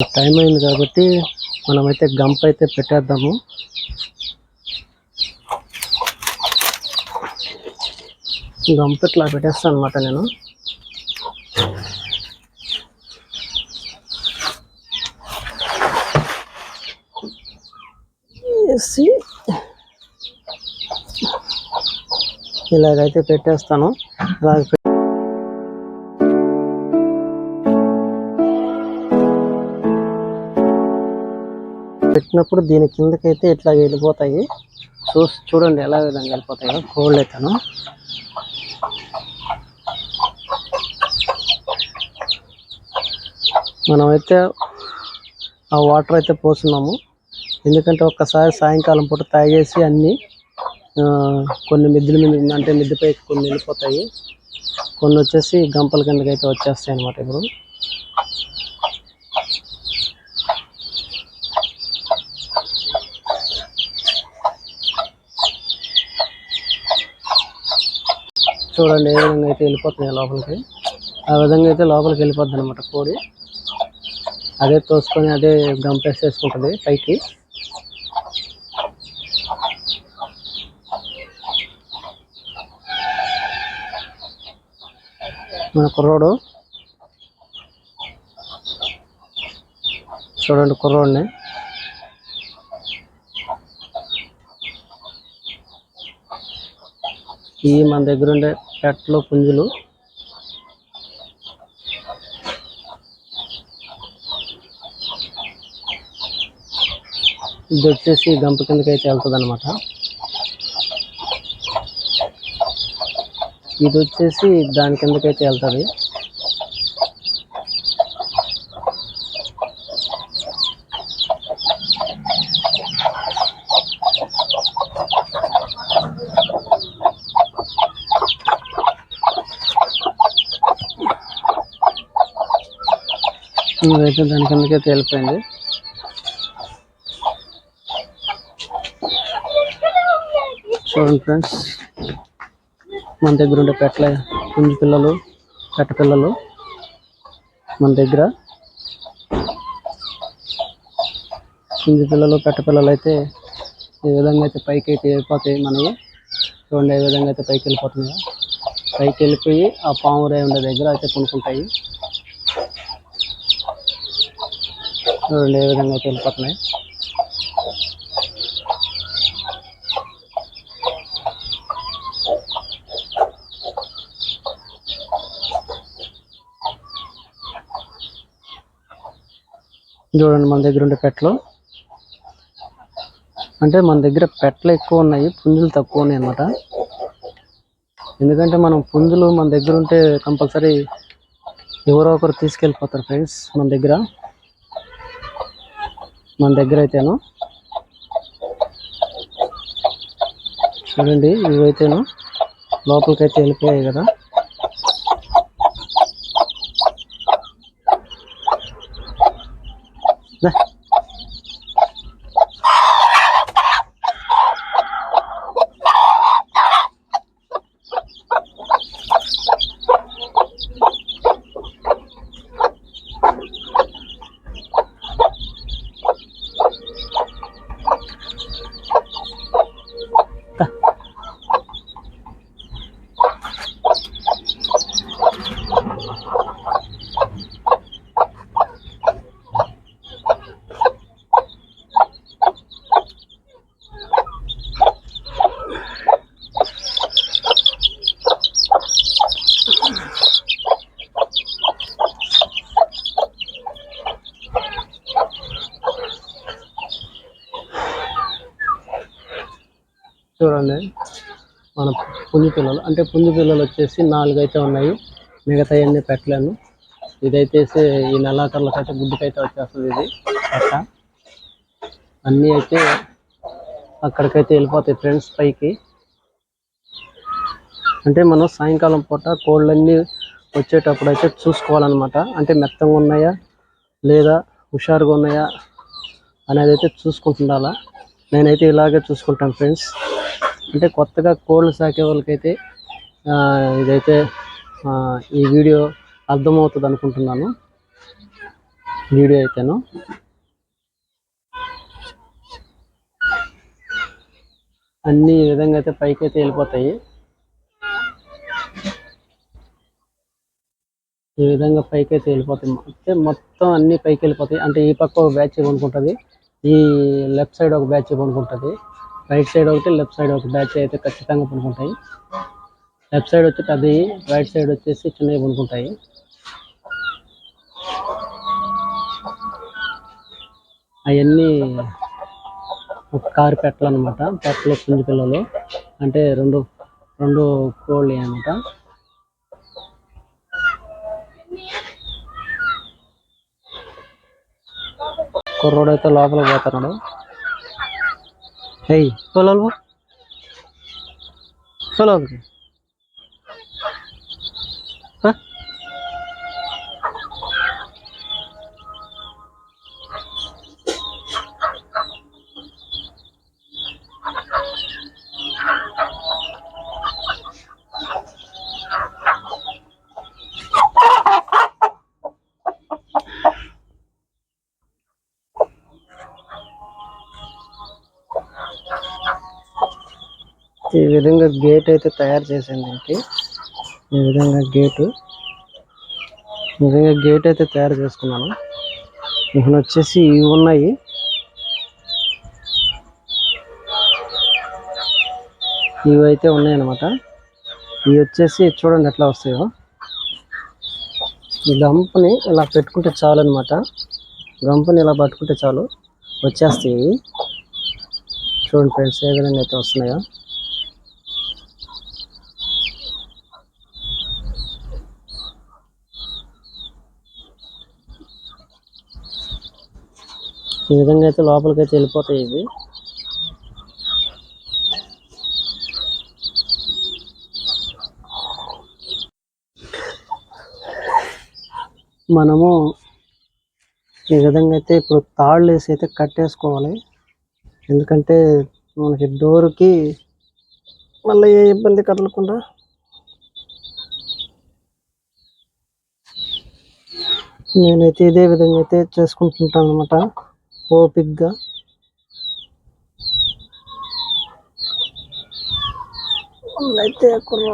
Time అయింది కాబట్టి మనమైతే గంప అయితే పెట్టేద్దాము. గంప ఇట్లా పెట్టేస్తాను అనమాట నేను. వేసి ఇలాగైతే పెట్టేస్తాను. అలాగ పెట్టినప్పుడు దీని కిందకైతే ఇట్లా వెళ్ళిపోతాయి. చూసి చూడండి ఎలా విధంగా వెళ్ళిపోతాయో. కోళ్ళు అయితేను మనమైతే ఆ వాటర్ అయితే పోస్తున్నాము ఎందుకంటే ఒక్కసారి సాయంకాలం పూట తాగేసి అన్నీ ఆ, కొన్ని మిద్దెల మీద అంటే మిద్దెపై కొన్ని వెళ్ళిపోతాయి. కొన్ని వచ్చేసి గంపల కిందకి అయితే వచ్చేస్తాయి అన్నమాట ఇప్పుడు. చూడండి ఏ విధంగా అయితే వెళ్ళిపోతున్నాయి లోపలికి. ఆ విధంగా అయితే లోపలికి వెళ్ళిపోద్ది అనమాట కోడి. అదే తోసుకొని అదే గంపేసేసుకుంటుంది పైకి. మన కుర్రోడు. చూడండి కుర్రోడిని. ఈ మన దగ్గర ఉండే షర్ట్లో పుంజులు. ఇది వచ్చేసి గంప కిందకి అయితే వెళ్తుంది అనమాట ఇది వచ్చేసి దాని కిందకైతే వెళ్తుంది. ఇదైతే దాని కిందకైతే వెళ్ళిపోయింది చూడండి ఫ్రెండ్స్ మన దగ్గర ఉండే పెట్టల పుంజు పిల్లలు పెట్ట పిల్లలు మన దగ్గర. పుంజు పిల్లలు పెట్ట పిల్లలు అయితే ఈ విధంగా అయితే పైకి అయితే వెళ్ళిపోతాయి మనవి. చూడండి ఏ విధంగా అయితే పైకి వెళ్ళిపోతున్నాయో. పైకి వెళ్ళిపోయి ఆ పాము రే ఉండే దగ్గర అయితే కొనుక్కుంటాయి. చూడండి ఏ విధంగా అయితే వెళ్ళిపోతున్నాయి చూడండి మన దగ్గర ఉండే పెట్టలు. అంటే మన దగ్గర పెట్టలు ఎక్కువ ఉన్నాయి పుంజులు తక్కువ ఉన్నాయి అన్నమాట. ఎందుకంటే మనం పుంజులు మన దగ్గర ఉంటే కంపల్సరీ ఎవరో ఒకరు తీసుకెళ్ళిపోతారు ఫ్రెండ్స్ మన దగ్గర. మన దగ్గర అయితేను. చూడండి ఇవైతేను. లోపలికైతే వెళ్ళిపోయాయి కదా. దా. చూడండి. మన పుంజు పిల్లలు అంటే పుంజు పిల్లలు వచ్చేసి నాలుగు అయితే ఉన్నాయి. మిగతా అన్నీ పెట్టలేను. ఇదైతే ఈ నెలాఖరులకు అయితే గుడ్డుకైతే వచ్చేస్తుంది ఇది పెట్ట. అన్నీ అయితే అక్కడికైతే వెళ్ళిపోతాయి ఫ్రెండ్స్ పైకి. అంటే మనం సాయంకాలం పూట కోళ్ళన్నీ వచ్చేటప్పుడు అయితే చూసుకోవాలన్నమాట. అంటే మెత్తంగా ఉన్నాయా లేదా హుషారుగా ఉన్నాయా అనేది అయితే చూసుకుంటుండాలా. నేనైతే ఇలాగే చూసుకుంటాను ఫ్రెండ్స్. అంటే కొత్తగా కోళ్ళు సాకే వాళ్ళకైతే ఇదైతే ఈ వీడియో అర్థమవుతుంది అనుకుంటున్నాను. వీడియో అయితేను. అన్ని ఈ విధంగా అయితే పైకి అయితే వెళ్ళిపోతాయి. ఈ విధంగా పైకి అయితే వెళ్ళిపోతాయి. అంటే మొత్తం అన్ని పైకి వెళ్ళిపోతాయి. అంటే ఈ పక్క ఒక బ్యాచ్ కొనుక్కుంటుంది. ఈ లెఫ్ట్ సైడ్ ఒక బ్యాచ్ పండుకుంటుంది రైట్ సైడ్ ఒకటి లెఫ్ట్ సైడ్ ఒక బ్యాచ్ అయితే ఖచ్చితంగా పండుకుంటాయి లెఫ్ట్ సైడ్ వచ్చి పెద్దవి రైట్ సైడ్ వచ్చేసి చిన్నవి పండుకుంటాయి అవన్నీ ఒక కారు పెట్టలు అనమాట పెట్టలు పుంజు పిల్లలు. అంటే రెండు రెండు కోళ్ళు అనమాట కుర్రోడు అయితే లోపల పోతున్నాడు ఏయ్ పొలాలు పొలాలకి ఈ విధంగా గేట్ అయితే తయారు చేశాను దీనికి. ఈ విధంగా గేటు. ఈ విధంగా గేట్ అయితే తయారు చేసుకున్నాను. ఇక్కడ వచ్చేసి ఇవి ఉన్నాయి. ఇవి అయితే ఉన్నాయన్నమాట. ఇవి వచ్చేసి చూడండి ఎట్లా వస్తాయో. ఈ గంపని ఇలా పెట్టుకుంటే చాలు అనమాట గంపని ఇలా పట్టుకుంటే చాలు. వచ్చేస్తాయి. చూడండి ఫ్రెండ్స్ ఏ విధంగా అయితే వస్తున్నాయో. ఈ విధంగా అయితే లోపలికి అయితే వెళ్ళిపోతాయి ఇవి. మనము ఈ విధంగా అయితే ఇప్పుడు తాళ్ళు వేసి అయితే కట్టేసుకోవాలి. ఎందుకంటే మనకి డోర్కి మళ్ళీ ఏ ఇబ్బంది కదలకుండా నేనైతే ఇదే విధంగా అయితే చేసుకుంటుంటాను అనమాట ఓపిక్గా అయితే కుర్ర